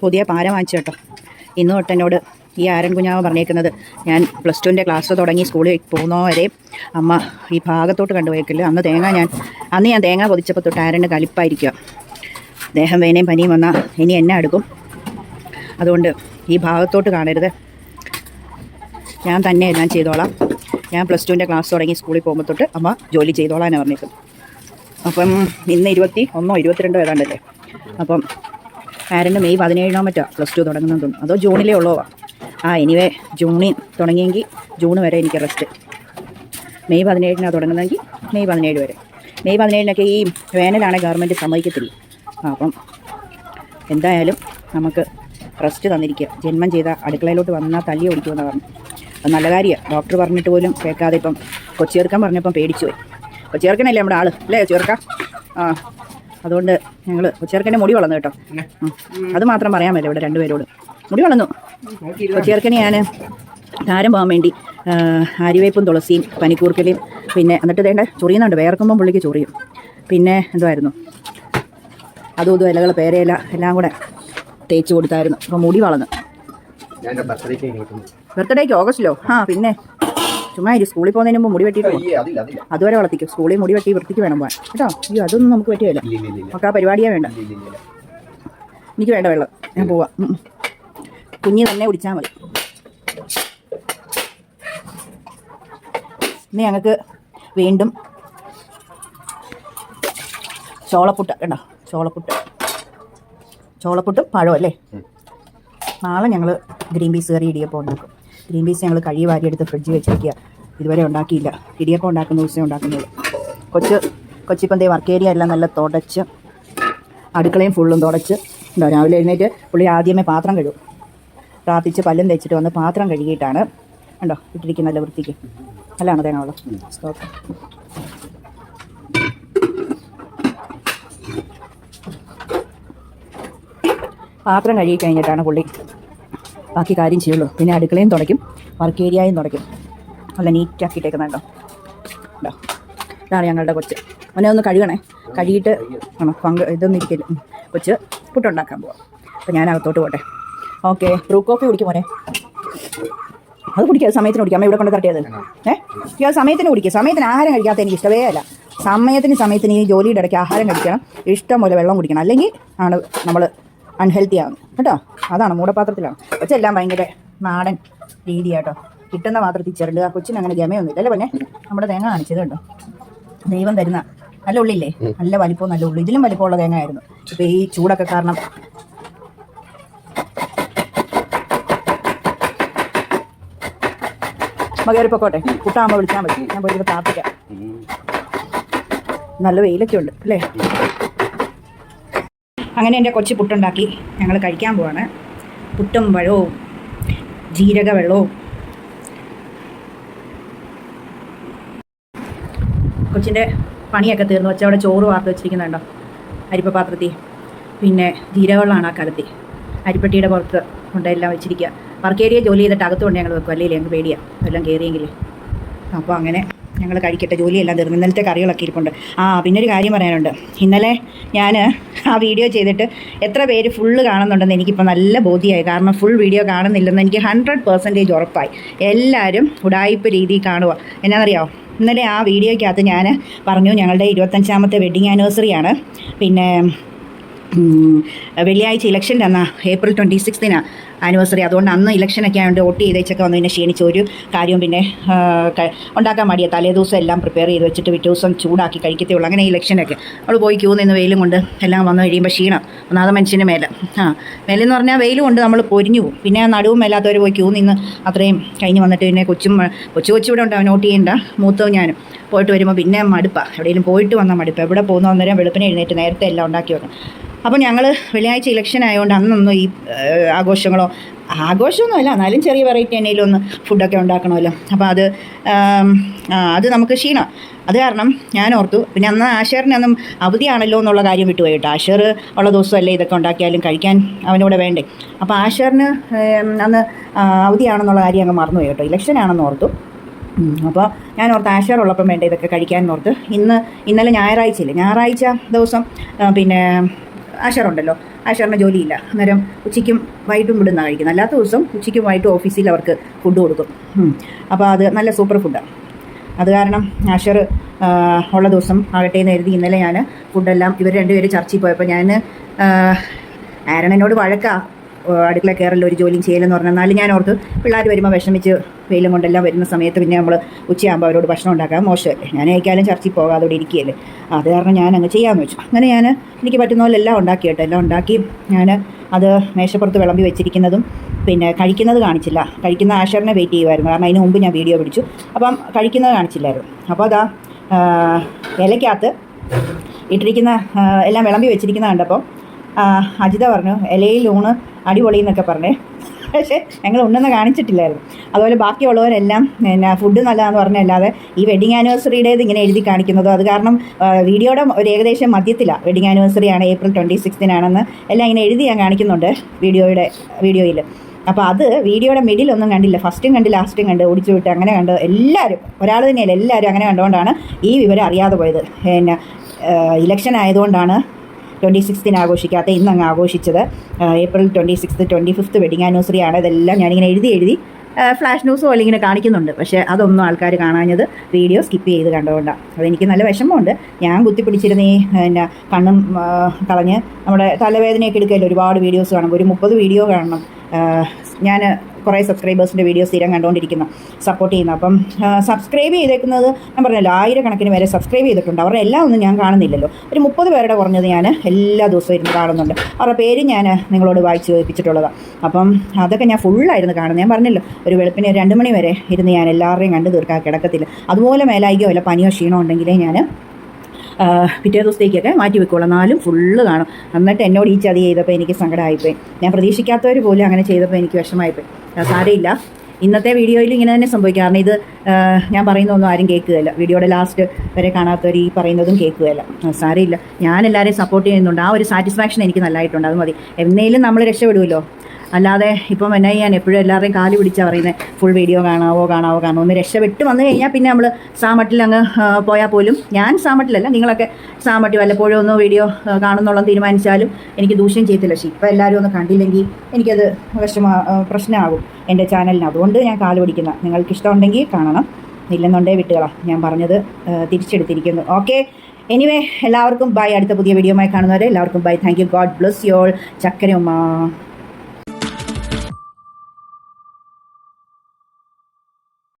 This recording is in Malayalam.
പുതിയ പാര വാങ്ങിച്ചു കേട്ടോ. ഇന്ന് തൊട്ട് എന്നോട് ഈ ആരൻ കുഞ്ഞാവ് പറഞ്ഞേക്കുന്നത് ഞാൻ പ്ലസ് ടുവിന്റെ ക്ലാസ് തുടങ്ങി സ്കൂളിൽ പോകുന്നോ വരെ അമ്മ ഈ ഭാഗത്തോട്ട് കണ്ടുപോയേക്കില്ല? അന്ന് തേങ്ങ ഞാൻ അന്ന് ഞാൻ തേങ്ങ പൊതിച്ചപ്പോൾ തൊട്ട് ആരന്റെ കലിപ്പായിരിക്കുക. ദേഹം വേനയും പനിയും വന്നാൽ ഇനി എന്നെ അടുക്കും. അതുകൊണ്ട് ഈ ഭാഗത്തോട്ട് കാണരുത്. ഞാൻ തന്നെ എല്ലാം ചെയ്തോളാം. ഞാൻ പ്ലസ് ടുവിന്റെ ക്ലാസ് തുടങ്ങി സ്കൂളിൽ പോകുമ്പോൾ തൊട്ട് അമ്മ ജോലി ചെയ്തോളാനാണ് പറഞ്ഞേക്കുന്നത്. അപ്പം ഇന്ന് ഇരുപത്തി ഒന്നോ ഇരുപത്തിരണ്ടോ ഏതാണ്ടല്ലേ? അപ്പം പാരന്റ് മെയ് പതിനേഴിനോ മറ്റോ പ്ലസ് ടു തുടങ്ങുന്നത്. തോന്നുന്നു അതോ ജൂണിലേ ഉള്ളോ? ആ എനിവേ ജൂണിൽ തുടങ്ങിയെങ്കിൽ ജൂൺ വരെ എനിക്ക് റെസ്റ്റ്. മെയ് പതിനേഴിനാണ് തുടങ്ങുന്നതെങ്കിൽ മെയ് പതിനേഴ് വരെ. മെയ് പതിനേഴിനൊക്കെ ഈ വേനലാണ് ഗവൺമെന്റ് സമ്മതിക്കത്തില്ല. അപ്പം എന്തായാലും നമുക്ക് റെസ്റ്റ് തന്നിരിക്കുക. ജന്മം ചെയ്ത അടുക്കളയിലോട്ട് വന്നാൽ തല്ലി ഓടിക്കുമെന്ന് പറഞ്ഞു അത് നല്ല കാര്യമാണ് ഡോക്ടർ പറഞ്ഞിട്ട് പോലും കേൾക്കാതെ ഇപ്പം കൊച്ചിയെറുക്കാൻ പറഞ്ഞപ്പം പേടിച്ചു പോയി. കൊച്ചിയെറുക്കനല്ലേ നമ്മുടെ ആൾ അല്ലേ ചേർക്കാം ആ അതുകൊണ്ട് ഞങ്ങൾ ചേർക്കനെ മുടി വളർന്നു കേട്ടോ. അത് മാത്രം പറയാൻ പറ്റില്ല ഇവിടെ രണ്ടുപേരോട്. മുടി വളർന്നു. ചേർക്കനെ ഞാൻ താരം പോകാൻ വേണ്ടി ആരിവേപ്പും ആര്യവേപ്പും തുളസിയും പനിക്കൂർക്കലയും പിന്നെ എന്നിട്ട് വേണ്ട ചൊറിയുന്നുണ്ട്. വേർക്കുമ്പം പുള്ളിക്ക് ചൊറിയും. പിന്നെ എന്തുമായിരുന്നു അതും ഇതും ഇലകൾ പേരയില എല്ലാം കൂടെ തേച്ച് കൊടുത്തായിരുന്നു. അപ്പോൾ മുടി വളർന്നു. ബർത്ത്ഡേക്ക് ഓഗസ്റ്റിലോ? ആ പിന്നെ. ചുമ്മാ ഇരി സ്കൂളിൽ പോകുന്നതിന് മുമ്പ് മുടി വെട്ടിയിട്ട് അതുവരെ വളർത്തിക്കും. സ്കൂളിൽ മുടി വെട്ടി വൃത്തിക്ക് വേണം പോകാൻ. കേട്ടോ? അയ്യോ അതൊന്നും നമുക്ക് പറ്റുകയില്ല നമുക്ക് ആ പരിപാടിയാ വേണ്ട. എനിക്ക് വേണ്ട വെള്ളം. ഞാൻ പോവാം. കുഞ്ഞി തന്നെ കുടിച്ചാൽ മതി. ഇനി ഞങ്ങൾക്ക് വീണ്ടും ചോളപ്പുട്ട് കണ്ടോ? ചോളപ്പുട്ട്. ചോളപ്പുട്ടും പഴം അല്ലേ? നാളെ ഞങ്ങൾ ഗ്രീൻ പീസ് കറി ഇടിയപ്പം ഉണ്ടാക്കും. ഗ്രീൻ പീസ് ഞങ്ങൾ കഴി വാരിയെടുത്ത് ഫ്രിഡ്ജിൽ വെച്ചിരിക്കുക ഇതുവരെ ഉണ്ടാക്കിയില്ല. ഇടിയപ്പം ഉണ്ടാക്കുന്ന ദിവസം ഉണ്ടാക്കുന്നത് കൊച്ച് കൊച്ചിപ്പം ദേ വർക്ക് ഏരിയ എല്ലാം നല്ല തുടച്ച് അടുക്കളയും ഫുള്ളും തുടച്ച്. എന്താ രാവിലെ എഴുന്നേറ്റ് പുള്ളി ആദ്യമേ പാത്രം കഴുകും. പ്രാർത്ഥിച്ച് പല്ലും തേച്ചിട്ട് വന്ന് പാത്രം കഴുകിയിട്ടാണ് ഉണ്ടോ ഇട്ടിരിക്കുന്ന നല്ല വൃത്തിക്ക്. നല്ലതാണ് തേങ്ങ ഓക്കെ. പാത്രം കഴുകി കഴിഞ്ഞിട്ടാണ് പുള്ളി ബാക്കി കാര്യം ചെയ്യുള്ളൂ. പിന്നെ അടുക്കളയും തുടയ്ക്കും. വർക്ക് ഏരിയയും തുടയ്ക്കും. നല്ല നീറ്റാക്കിയിട്ടേക്കുന്നുണ്ടോ ഉണ്ടോ ഇതാണ് ഞങ്ങളുടെ കൊച്ച്. മോനെ ഒന്ന് കഴുകണേ. കഴുകിയിട്ട് ആണോ? പങ്ക് ഇതൊന്നും ഇരിക്കില്ല. കൊച്ച് പുട്ടുണ്ടാക്കാൻ പോവാം. അപ്പോൾ ഞാൻ അകത്തോട്ട് പോട്ടെ. ഓക്കെ. ബ്രൂ കോഫി കുടിക്കും മോനെ. അത് കുടിക്കുക സമയത്തിന് കുടിക്കാം. അമ്മ ഇവിടെ കൊണ്ട് തട്ടിയത് ഏ? സമയത്തിന് കുടിക്കുക സമയത്തിന് ആഹാരം കഴിക്കാത്ത എനിക്ക് ഇഷ്ടമേ അല്ല. സമയത്തിന് സമയത്തിന് ഈ ജോലിയുടെ ഇടയ്ക്ക് ആഹാരം കഴിക്കണം. ഇഷ്ടം പോലെ വെള്ളം കുടിക്കണം. അല്ലെങ്കിൽ ആണ് നമ്മൾ അൺഹെൽത്തി ആവുന്നത് കേട്ടോ? അതാണ് മൂടപാത്രത്തിലാണ്. കൊച്ചെല്ലാം ഭയങ്കര നാടൻ രീതിയാട്ടോ. കിട്ടുന്ന പാത്രത്തിൽ ചെറുണ്ട് ആ കൊച്ചിന് അങ്ങനെ ഗമയൊന്നുമില്ല. അല്ലേ പിന്നെ? നമ്മുടെ തേങ്ങ കാണിച്ചത് കേട്ടോ. ദൈവം തരുന്ന നല്ല ഉള്ളില്ലേ? നല്ല വലിപ്പവും നല്ല ഉള്ളു ഇതിലും വലിപ്പമുള്ള തേങ്ങ ആയിരുന്നു ഇപ്പൊ ഈ ചൂടൊക്കെ കാരണം മകേറി പൊക്കോട്ടെ. കുട്ടാകുമ്പോൾ വിളിച്ചാൽ മതി. ഞാൻ പോയിട്ട് താപ്പിക്കാം നല്ല വെയിലൊക്കെ ഉണ്ട്. അല്ലേ? അങ്ങനെ എന്റെ കൊച്ചു പുട്ടുണ്ടാക്കി. ഞങ്ങൾ കഴിക്കാൻ പോവാണ്. പുട്ടും പഴവും ജീരക വെള്ളവും കൊച്ചിന്റെ പണിയൊക്കെ തീർന്നു. വെച്ചാൽ അവിടെ ചോറ് വാർത്ത് വെച്ചിരിക്കുന്നുണ്ടോ? അരിപ്പ പാത്രത്തിൽ പിന്നെ ജീരകവെള്ളമാണ് ആ കലത്തി അരിപ്പട്ടിയുടെ പുറത്ത് കൊണ്ടെല്ലാം വെച്ചിരിക്കുക. വർക്ക് ഏരിയ ജോലി ചെയ്തിട്ട് അകത്തുകൊണ്ട് ഞങ്ങൾ വെക്കും. അല്ലെങ്കിൽ ഞങ്ങൾക്ക് പേടിയാണ് എല്ലാം കയറിയെങ്കിൽ അപ്പോൾ അങ്ങനെ ഞങ്ങൾ കഴിക്കട്ടെ ജോലിയെല്ലാം തീർന്നു. ഇന്നലത്തെ കറികളൊക്കെ ഇരിപ്പുണ്ട്. ആ പിന്നെ ഒരു കാര്യം പറയാനുണ്ട്. ഇന്നലെ ഞാൻ ആ വീഡിയോ ചെയ്തിട്ട് എത്ര പേര് ഫുള്ള് കാണുന്നുണ്ടെന്ന് എനിക്കിപ്പോൾ നല്ല ബോധ്യമായി കാരണം ഫുൾ വീഡിയോ കാണുന്നില്ലെന്ന് എനിക്ക് ഹൺഡ്രഡ് പെർസെന്റേജ് ഉറപ്പായി. എല്ലാവരും ഉടായ്പ രീതി കാണുക. എന്നാണെന്നറിയാമോ ഇന്നലെ ആ വീഡിയോയ്ക്കകത്ത് ഞാൻ പറഞ്ഞു ഞങ്ങളുടെ ഇരുപത്തഞ്ചാമത്തെ വെഡിങ് ആനിവേഴ്സറിയാണ് പിന്നെ വെള്ളിയാഴ്ച ഇലക്ഷന്റെ അന്നാ ഏപ്രിൽ ട്വന്റി സിക്സ്തിനാണ് ആനിവേഴ്സറി അതുകൊണ്ട് അന്ന് ഇലക്ഷനൊക്കെ ആയതുകൊണ്ട് വോട്ട് ചെയ്തേച്ചൊക്കെ വന്നു പിന്നെ ക്ഷീണിച്ച് ഒരു കാര്യവും പിന്നെ ഉണ്ടാക്കാൻ മടിയ. തലേ ദിവസം എല്ലാം പ്രിപ്പയർ ചെയ്ത് വെച്ചിട്ട് പിറ്റേ ദിവസം ചൂടാക്കി കഴിക്കത്തേ ഉള്ളൂ അങ്ങനെ ഇലക്ഷനൊക്കെ അവൾ പോയി ക്യൂ നിന്ന് വെയിലും കൊണ്ട് എല്ലാം വന്നു കഴിയുമ്പോൾ ക്ഷീണം. ഒന്നാമത് മനുഷ്യന്റെ മേലെ. ആ മേലെന്ന് പറഞ്ഞാൽ വെയിൽ കൊണ്ട് നമ്മൾ പൊരിഞ്ഞു പോകും പിന്നെ നടുവും മേലാത്തവർ പോയി ക്യൂ നിന്ന് അത്രയും കഴിഞ്ഞ് വന്നിട്ട് പിന്നെ കൊച്ചും കൊച്ചു കൊച്ചു ഇവിടെ ഉണ്ടാവും നോട്ട് ചെയ്യേണ്ട. മൂത്തവും ഞാനും പോയിട്ട് വരുമ്പോൾ പിന്നെ മടുപ്പാണ് എവിടെയെങ്കിലും പോയിട്ട് വന്നാൽ മടുപ്പ്. എവിടെ പോകുന്ന അന്നേരം വെളുപ്പിനെ എഴുന്നേറ്റ് നേരത്തെ എല്ലാം ഉണ്ടാക്കി വെക്കണം. അപ്പോൾ ഞങ്ങൾ വെള്ളിയാഴ്ച ഇലക്ഷൻ ആയതുകൊണ്ട് അന്നൊന്നും ഈ ആഘോഷങ്ങളോ ആഘോഷമൊന്നും അല്ല എന്നാലും ചെറിയ വെറൈറ്റി എന്തെങ്കിലും ഒന്ന് ഫുഡൊക്കെ ഉണ്ടാക്കണമല്ലോ. അപ്പോൾ അത് അത് നമുക്ക് ക്ഷീണം. അത് കാരണം ഞാൻ ഓർത്തു പിന്നെ അന്ന് ആഷറിനൊന്നും അവധിയാണല്ലോ എന്നുള്ള കാര്യം വിട്ടുപോയി കേട്ടോ. ആഷർ ഉള്ള ദിവസമല്ലേ ഇതൊക്കെ ഉണ്ടാക്കിയാലും കഴിക്കാൻ അവനൂടെ വേണ്ടേ. അപ്പോൾ ആഷറിന് അന്ന് അവധിയാണെന്നുള്ള കാര്യം അങ്ങ് മറന്നുപോയി കേട്ടോ. ഇലക്ഷൻ ആണെന്ന് ഓർത്തു. അപ്പോൾ ഞാൻ ഓർത്ത് ആശാർ ഉള്ളപ്പം വേണ്ട ഇതൊക്കെ കഴിക്കാൻ ഓർത്ത് ഇന്ന് ഇന്നലെ ഞായറാഴ്ചയില്ലേ? ഞായറാഴ്ച ദിവസം പിന്നെ ആഷറുണ്ടല്ലോ ആശാറിന് ജോലിയില്ല. അന്നേരം ഉച്ചയ്ക്കും വൈകിട്ടും വിടുന്ന കഴിക്കുന്നത് അല്ലാത്ത ദിവസം ഉച്ചയ്ക്കും വൈകിട്ടും ഓഫീസിൽ അവർക്ക് ഫുഡ് കൊടുക്കും. അപ്പോൾ അത് നല്ല സൂപ്പർ ഫുഡാണ് അത് കാരണം ആഷർ ഉള്ള ദിവസം ആകട്ടെ എന്ന് എഴുതി ഇന്നലെ ഞാൻ ഫുഡെല്ലാം ഇവർ രണ്ടുപേരും ചർച്ചയിൽ പോയപ്പോൾ ഞാൻ ആരണനോട് വഴക്കാ. അടുക്കള കയറലിൽ ഒരു ജോലിയും ചെയ്യലെന്ന് പറഞ്ഞാൽ എന്നാലും ഞാൻ ഓർത്ത് പിള്ളേർ വരുമ്പോൾ വിഷമിച്ച് വെയിലും കൊണ്ടെല്ലാം വരുന്ന സമയത്ത് പിന്നെ നമ്മൾ ഉച്ചയാകുമ്പോൾ അവരോട് ഭക്ഷണം ഉണ്ടാക്കാൻ മോശമല്ലേ? ഞാൻ അയക്കാലും ചർച്ചയിൽ പോകാതെ അവിടെ ഇരിക്കുകയല്ലേ? അത് കാരണം ഞാൻ അങ്ങ് ചെയ്യാമെന്ന് വെച്ചു. അങ്ങനെ ഞാൻ എനിക്ക് പറ്റുന്ന പോലെ എല്ലാം ഉണ്ടാക്കി കേട്ടോ. എല്ലാം ഉണ്ടാക്കി ഞാൻ അത് മേശപ്പുറത്ത് വിളമ്പി വെച്ചിരിക്കുന്നതും പിന്നെ കഴിക്കുന്നത് കാണിച്ചില്ല. കഴിക്കുന്ന ആഷറിനെ വെയിറ്റ് ചെയ്യുമായിരുന്നു കാരണം അതിന് മുമ്പ് ഞാൻ വീഡിയോ പിടിച്ചു. അപ്പം കഴിക്കുന്നത് കാണിച്ചില്ലായിരുന്നു. അപ്പോൾ അതാ ഇലയ്ക്കകത്ത് ഇട്ടിരിക്കുന്ന എല്ലാം വിളമ്പി വെച്ചിരിക്കുന്ന കണ്ടപ്പോൾ അജിത പറഞ്ഞു ഇലയിൽ ഊണ് അടിപൊളി എന്നൊക്കെ പറഞ്ഞേ. പക്ഷേ ഞങ്ങൾ ഉണ്ടെന്ന് കാണിച്ചിട്ടില്ലായിരുന്നു. അതുപോലെ ബാക്കിയുള്ളവരെല്ലാം പിന്നെ ഫുഡ് നല്ലതാന്ന് പറഞ്ഞല്ലാതെ ഈ വെഡിങ് ആനിവേഴ്സറിയുടേത് ഇങ്ങനെ എഴുതി കാണിക്കുന്നത്. അത് കാരണം വീഡിയോയുടെ ഒരു ഏകദേശം മധ്യത്തിലാണ് വെഡിങ് ആനിവേഴ്സറി ആണ് ഏപ്രിൽ ട്വന്റി സിക്സ്തിനാണെന്ന് എല്ലാം ഇങ്ങനെ എഴുതി ഞാൻ കാണിക്കുന്നുണ്ട് വീഡിയോയുടെ വീഡിയോയിൽ അപ്പോൾ അത് വീഡിയോയുടെ മിഡിലൊന്നും കണ്ടില്ല. ഫസ്റ്റും കണ്ട് ലാസ്റ്റും കണ്ട് ഓടിച്ചു വിട്ട് അങ്ങനെ കണ്ട് എല്ലാവരും ഒരാൾ തന്നെയല്ല എല്ലാവരും അങ്ങനെ കണ്ടുകൊണ്ടാണ് ഈ വിവരം അറിയാതെ പോയത്. പിന്നെ ഇലക്ഷൻ ആയതുകൊണ്ടാണ് ട്വന്റി സിക്സ്തിന് ആഘോഷിക്കാത്ത ഇന്ന് അങ്ങ് ആഘോഷിച്ചത് April twenty sixth twenty fifth wedding anniversary ആണ്. ഇതെല്ലാം ഞാനിങ്ങനെ എഴുതി എഴുതി ഫ്ലാഷ് ന്യൂസ് പോലെ ഇങ്ങനെ കാണിക്കുന്നുണ്ട്. പക്ഷേ അതൊന്നും ആൾക്കാർ കാണാഞ്ഞത് വീഡിയോ സ്കിപ്പ് ചെയ്ത് കണ്ടുകൊണ്ടാണ് അതെനിക്ക് നല്ല വിഷമമുണ്ട്. ഞാൻ കുത്തിപ്പിടിച്ചിരുന്ന ഈ പിന്നെ കണ്ണും കളഞ്ഞ് നമ്മുടെ തലവേദനയൊക്കെ എടുക്കല്ലോ ഒരുപാട് വീഡിയോസ് കാണുമ്പോൾ ഒരു മുപ്പത് വീഡിയോ കാണണം. ഞാൻ കുറേ സബ്സ്ക്രൈബേഴ്സിന്റെ വീഡിയോസ് സ്ഥിരം കണ്ടുകൊണ്ടിരിക്കുന്നു സപ്പോർട്ട് ചെയ്യുന്നു. അപ്പം സബ്സ്ക്രൈബ് ചെയ്തേക്കുന്നത് ഞാൻ പറഞ്ഞല്ലോ ആയിരക്കണക്കിന് വരെ സബ്സ്ക്രൈബ് ചെയ്തിട്ടുണ്ട്. അവരുടെ എല്ലാം ഒന്നും ഞാൻ കാണുന്നില്ലല്ലോ. ഒരു മുപ്പത് പേരുടെ കുറഞ്ഞത് ഞാൻ എല്ലാ ദിവസവും ഇരുന്ന് കാണുന്നുണ്ട്. അവരുടെ പേര് ഞാൻ നിങ്ങളോട് വായിച്ച് ചോദിപ്പിച്ചിട്ടുള്ളതാണ് അപ്പം അതൊക്കെ ഞാൻ ഫുള്ളായിരുന്നു കാണുന്നത്. ഞാൻ പറഞ്ഞല്ലോ ഒരു വെളുപ്പിന് രണ്ട് മണി വരെ ഇരുന്ന് ഞാൻ എല്ലാവരുടെയും കണ്ട് തീർക്കാൻ കിടക്കത്തില്ല അതുപോലെ മേലായിക്കോ അല്ല പനിയോ ക്ഷീണോ ഉണ്ടെങ്കിലേ ഞാൻ പിറ്റേ ദിവസത്തേക്കൊക്കെ മാറ്റി വെക്കുള്ളൂ. എന്നാലും ഫുള്ള് കാണും. എന്നിട്ട് എന്നോട് ഈ ചതി ചെയ്തപ്പോൾ എനിക്ക് സങ്കടമായിപ്പോയി ഞാൻ പ്രതീക്ഷിക്കാത്തവർ പോലും അങ്ങനെ ചെയ്തപ്പോൾ എനിക്ക് വിഷമമായിപ്പോയി. സാരയില്ല ഇന്നത്തെ വീഡിയോയിൽ ഇങ്ങനെ തന്നെ സംഭവിക്കും. കാരണം ഇത് ഞാൻ പറയുന്നതൊന്നും ആരും കേൾക്കുകയില്ല. വീഡിയോയുടെ ലാസ്റ്റ് വരെ കാണാത്തവർ ഈ പറയുന്നതും കേൾക്കുകയില്ല. സാരയില്ല ഞാൻ എല്ലാവരെയും സപ്പോർട്ട് ചെയ്യുന്നുണ്ട്. ആ ഒരു സാറ്റിസ്ഫാക്ഷൻ എനിക്ക് നല്ലതായിട്ടുണ്ട്. അത് മതി. എന്നേലും നമ്മൾ രക്ഷപ്പെടുമല്ലോ അല്ലാതെ ഇപ്പം എന്നാ ചെയ്യാൻ എപ്പോഴും എല്ലാവരുടെയും കാൽ പിടിച്ചാൽ പറയുന്നത് ഫുൾ വീഡിയോ കാണാവോ കാണാവോ കാണാമോ ഒന്ന് രക്ഷപ്പെട്ട് വന്നു കഴിഞ്ഞാൽ പിന്നെ നമ്മൾ സാമട്ടിൽ അങ്ങ് പോയാൽ പോലും ഞാൻ സാമട്ടിലല്ല നിങ്ങളൊക്കെ സാമട്ടി വല്ലപ്പോഴും ഒന്ന് വീഡിയോ കാണുന്നുള്ളത് തീരുമാനിച്ചാലും എനിക്ക് ദൂഷ്യം ചെയ്യത്തില്ല. പക്ഷേ ഇപ്പം എല്ലാവരും ഒന്ന് കണ്ടില്ലെങ്കിൽ എനിക്കത് വിഷമ പ്രശ്നമാകും എന്റെ ചാനലിന്. അതുകൊണ്ട് ഞാൻ കാൽ പിടിക്കുന്ന നിങ്ങൾക്ക് ഇഷ്ടമുണ്ടെങ്കിൽ കാണണം ഇല്ലെന്നുണ്ടേ വിട്ടുകളാ. ഞാൻ പറഞ്ഞത് തിരിച്ചെടുത്തിരിക്കുന്നു. ഓക്കെ എനിവേ എല്ലാവർക്കും ബൈ അടുത്ത പുതിയ വീഡിയോമായി കാണുന്നവരെ എല്ലാവർക്കും bye thank you God bless y'all all ഉമ്മ